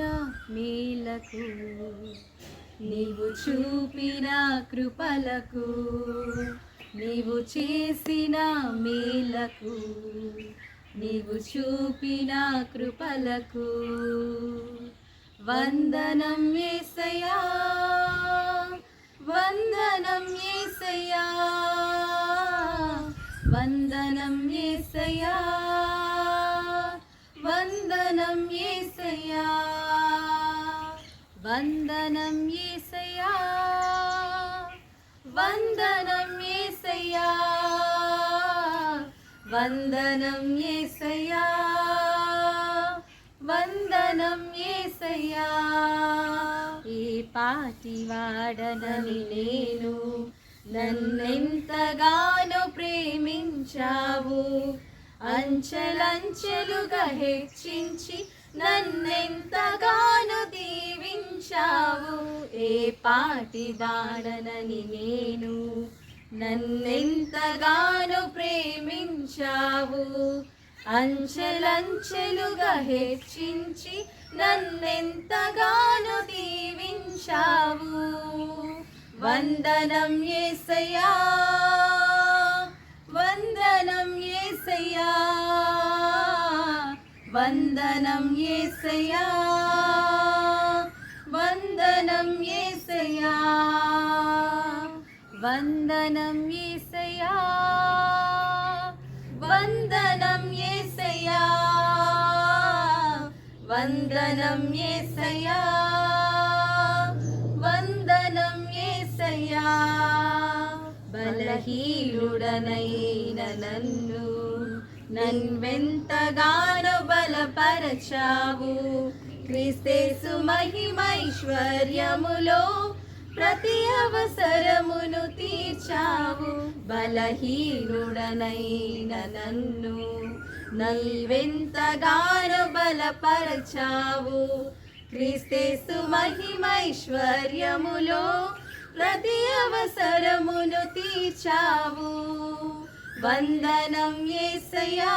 చేసిన మేలకు నీవు చూపిన కృపలకు నీవు చేసిన మేలకు నీవు చూపిన కృపలకు వందనం ఏసయా వందనం ఏసయా వందనం ఏసయా వందనం ఏసయ్యా. వందనం ఏసయ్యా. వందనం ఏసయ్యా. వందనం ఏసయ్యా. ఈ పాటి వాడనని నేను నన్నెంతగానో ప్రేమించావు. అంచెలంచెలుగా హెచ్చించి నన్నెంతగానో దీవించావు? ఏ పాటి దాడనని నేను? నన్నెంతగానో ప్రేమించావు? అంచెలంచెలుగా హెచ్చించి నన్నెంతగానో దీవించావు? వందనం ఏసయా వందనం ఏసయా వందనం ఏసయా వందనం ఏసయా వందనం ఏసయా వందనం ఏసయా వందనం ఏసయా బలహీనుడనైన నన్ను నన్వెంతగాన బలపరచావు. క్రీస్తేసు మహిమైశ్వర్యములో ప్రతి అవసరమును తీర్చావు. బలహీనుడనైన నన్ను నైవెంతగానో బలపరచావు. క్రీస్తేసు మహిమైశ్వర్యములో ప్రతి అవసరమును తీర్చావు. వందనం ఏసయా